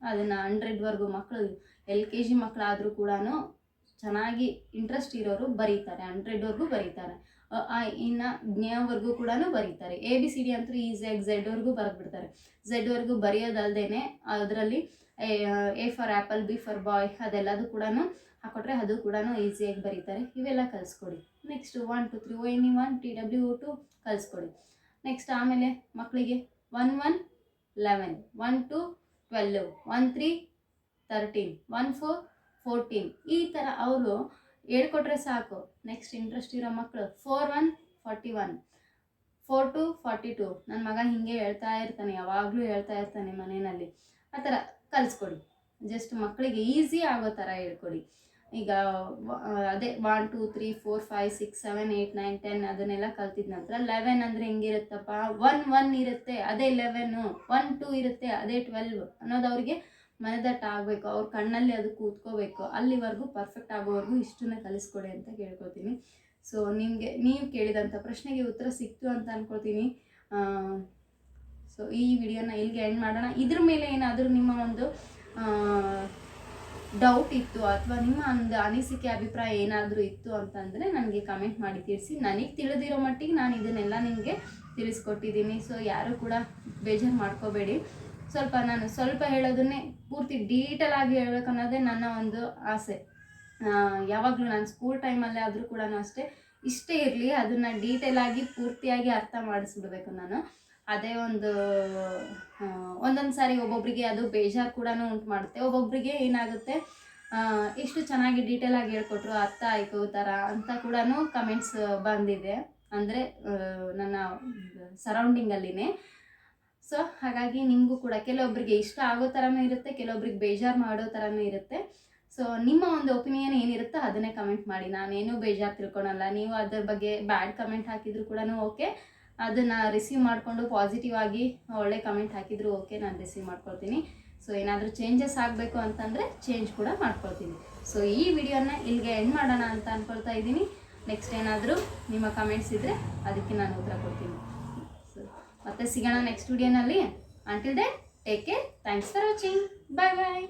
ಅದನ್ನು ಹಂಡ್ರೆಡ್ವರೆಗೂ ಮಕ್ಕಳು ಎಲ್ ಕೆ ಜಿ ಮಕ್ಕಳಾದರೂ ಕೂಡ ಚೆನ್ನಾಗಿ ಇಂಟ್ರೆಸ್ಟ್ ಇರೋರು ಬರೀತಾರೆ. ಹಂಡ್ರೆಡ್ವರೆಗೂ ಬರೀತಾರೆ. ಆ ಇನ್ನು ಜ್ಞವರೆಗೂ ಕೂಡ ಬರೀತಾರೆ. ಎ, ಬಿ, ಸಿ, ಡಿ ಅಂತೂ ಈಸಿಯಾಗಿ ಝೆಡ್ವರೆಗೂ ಬರೆದ್ಬಿಡ್ತಾರೆ. ಝೆಡ್ವರೆಗೂ ಬರೆಯೋದಲ್ದೇ ಅದರಲ್ಲಿ, A for apple B for boy ಅದೆಲ್ಲದು ಕೂಡ ಹಾಕ್ಕೊಟ್ರೆ ಅದು ಕೂಡ ಈಸಿಯಾಗಿ ಬರೀತಾರೆ. ಇವೆಲ್ಲ ಕಲಿಸ್ಕೊಡಿ. Next one, two, three O E one, T, W two ಕಲಿಸ್ಕೊಡಿ. Next ಆಮೇಲೆ ಮಕ್ಕಳಿಗೆ one one, eleven, one, two, twelve, one, three, thirteen, one, four, fourteen ಈ ಥರ ಅವರು ಹೇಳ್ಕೊಟ್ರೆ ಸಾಕು. ನೆಕ್ಸ್ಟ್ ಇಂಟ್ರೆಸ್ಟ್ ಇರೋ ಮಕ್ಕಳು four one forty one four two forty two ನನ್ನ ಮಗ ಹೀಗೆ ಹೇಳ್ತಾ ಇರ್ತಾನೆ, ಯಾವಾಗಲೂ ಹೇಳ್ತಾ ಇರ್ತಾನೆ ಮನೆಯಲ್ಲಿ. ಆ ಥರ ಕಲಿಸ್ಕೊಡಿ. ಜಸ್ಟ್ ಮಕ್ಕಳಿಗೆ ಈಸಿ ಆಗೋ ಥರ ಹೇಳ್ಕೊಡಿ. ಈಗ ಅದೇ one two three four five six seven eight nine ten ಅದನ್ನೆಲ್ಲ ಕಲ್ತಿದ್ದ ನಂತರ ಲೆವೆನ್ ಅಂದರೆ ಹೆಂಗಿರುತ್ತಪ್ಪ? ಒನ್ ಒನ್ ಇರುತ್ತೆ, ಅದೇ ಲೆವೆನ್ನು ಒನ್ ಟೂ ಇರುತ್ತೆ, ಅದೇ ಟ್ವೆಲ್ವ್ ಅನ್ನೋದು ಅವ್ರಿಗೆ ಮನದಟ್ಟ ಆಗಬೇಕು, ಅವ್ರ ಕಣ್ಣಲ್ಲಿ ಅದು ಕೂತ್ಕೋಬೇಕು, ಅಲ್ಲಿವರೆಗೂ ಪರ್ಫೆಕ್ಟ್ ಆಗೋವರೆಗೂ ಇಷ್ಟನ್ನ ಕಲಿಸ್ಕೊಡಿ ಅಂತ ಕೇಳ್ಕೊತೀನಿ. ಸೊ ನಿಮಗೆ, ನೀವು ಕೇಳಿದಂಥ ಪ್ರಶ್ನೆಗೆ ಉತ್ತರ ಸಿಕ್ತು ಅಂತ ಅನ್ಕೊಳ್ತೀನಿ. ಸೊ ಈ ವಿಡಿಯೋನ ಇಲ್ಲಿಗೆ ಎಂಡ್ ಮಾಡೋಣ. ಇದ್ರ ಮೇಲೆ ಏನಾದರೂ ನಿಮ್ಮ ಒಂದು ಡೌಟ್ ಇತ್ತು ಅಥವಾ ನಿಮ್ಮ ಒಂದು ಅನಿಸಿಕೆ, ಅಭಿಪ್ರಾಯ ಏನಾದರೂ ಇತ್ತು ಅಂತಂದರೆ ನನಗೆ ಕಮೆಂಟ್ ಮಾಡಿ ತಿಳಿಸಿ. ನನಗೆ ತಿಳಿದಿರೋ ಮಟ್ಟಿಗೆ ನಾನು ಇದನ್ನೆಲ್ಲ ನಿಮಗೆ ತಿಳಿಸ್ಕೊಟ್ಟಿದ್ದೀನಿ. ಸೊ ಯಾರೂ ಕೂಡ ಬೇಜಾರು ಮಾಡ್ಕೋಬೇಡಿ. ಸ್ವಲ್ಪ ನಾನು ಸ್ವಲ್ಪ ಹೇಳೋದನ್ನೇ ಪೂರ್ತಿ ಡೀಟೇಲ್ ಆಗಿ ಹೇಳಬೇಕು ಅನ್ನೋದೇ ನನ್ನ ಒಂದು ಆಸೆ. ಯಾವಾಗಲೂ ನಾನು ಸ್ಕೂಲ್ ಟೈಮಲ್ಲೇ ಆದರೂ ಕೂಡ ಅಷ್ಟೇ ಇಷ್ಟೇ ಇರಲಿ, ಅದನ್ನು ಡೀಟೇಲ್ ಆಗಿ ಪೂರ್ತಿಯಾಗಿ ಅರ್ಥ ಮಾಡಿಸ್ಬಿಡ್ಬೇಕು ನಾನು. ಅದೇ ಒಂದು ಒಂದೊಂದು ಸಾರಿ ಒಬ್ಬೊಬ್ಬರಿಗೆ ಅದು ಬೇಜಾರು ಕೂಡ ಉಂಟು ಮಾಡುತ್ತೆ. ಒಬ್ಬೊಬ್ಬರಿಗೆ ಏನಾಗುತ್ತೆ ಇಷ್ಟು ಚೆನ್ನಾಗಿ ಡೀಟೇಲ್ ಆಗಿ ಹೇಳ್ಕೊಟ್ರು, ಅರ್ಥ ಆಯಿತು ಥರ ಅಂತ ಕೂಡ ಕಮೆಂಟ್ಸ್ ಬಂದಿದೆ. ಅಂದರೆ ನನ್ನ ಸರೌಂಡಿಂಗಲ್ಲಿನೇ ಸೊ ಹಾಗಾಗಿ ನಿಮಗೂ ಕೂಡ ಕೆಲವೊಬ್ಬರಿಗೆ ಇಷ್ಟ ಆಗೋ ಥರನೂ ಇರುತ್ತೆ, ಕೆಲವೊಬ್ರಿಗೆ ಬೇಜಾರು ಮಾಡೋ ಥರನೂ ಇರುತ್ತೆ. ಸೊ ನಿಮ್ಮ ಒಂದು ಒಪಿನಿಯನ್ ಏನಿರುತ್ತೋ ಅದನ್ನೇ ಕಮೆಂಟ್ ಮಾಡಿ. ನಾನೇನು ಬೇಜಾರು ತಿಳ್ಕೊಳಲ್ಲ. ನೀವು ಅದ್ರ ಬಗ್ಗೆ ಬ್ಯಾಡ್ ಕಮೆಂಟ್ ಹಾಕಿದ್ರು ಕೂಡ ಓಕೆ ಅದನ್ನು ರಿಸೀವ್ ಮಾಡಿಕೊಂಡು ಪಾಸಿಟಿವ್ ಆಗಿ ಒಳ್ಳೆ ಕಮೆಂಟ್ ಹಾಕಿದ್ರು ಓಕೆ ನಾನು ರಿಸೀವ್ ಮಾಡ್ಕೊಳ್ತೀನಿ. ಸೊ ಏನಾದರೂ ಚೇಂಜಸ್ ಆಗಬೇಕು ಅಂತಂದರೆ ಚೇಂಜ್ ಕೂಡ ಮಾಡ್ಕೊಳ್ತೀನಿ. ಸೊ ಈ ವಿಡಿಯೋನ ಇಲ್ಲಿಗೆ ಎಂಡ್ ಮಾಡೋಣ ಅಂತ ಅಂದ್ಕೊಳ್ತಾ ಇದ್ದೀನಿ. ನೆಕ್ಸ್ಟ್ ಏನಾದರೂ ನಿಮ್ಮ ಕಮೆಂಟ್ಸ್ ಇದ್ದರೆ ಅದಕ್ಕೆ ನಾನು ಉತ್ತರ ಕೊಡ್ತೀನಿ. ಮತ್ತೆ ಸಿಗೋಣ ನೆಕ್ಸ್ಟ್ ವಿಡಿಯೋನಲ್ಲಿ until the take care thanks for watching bye bye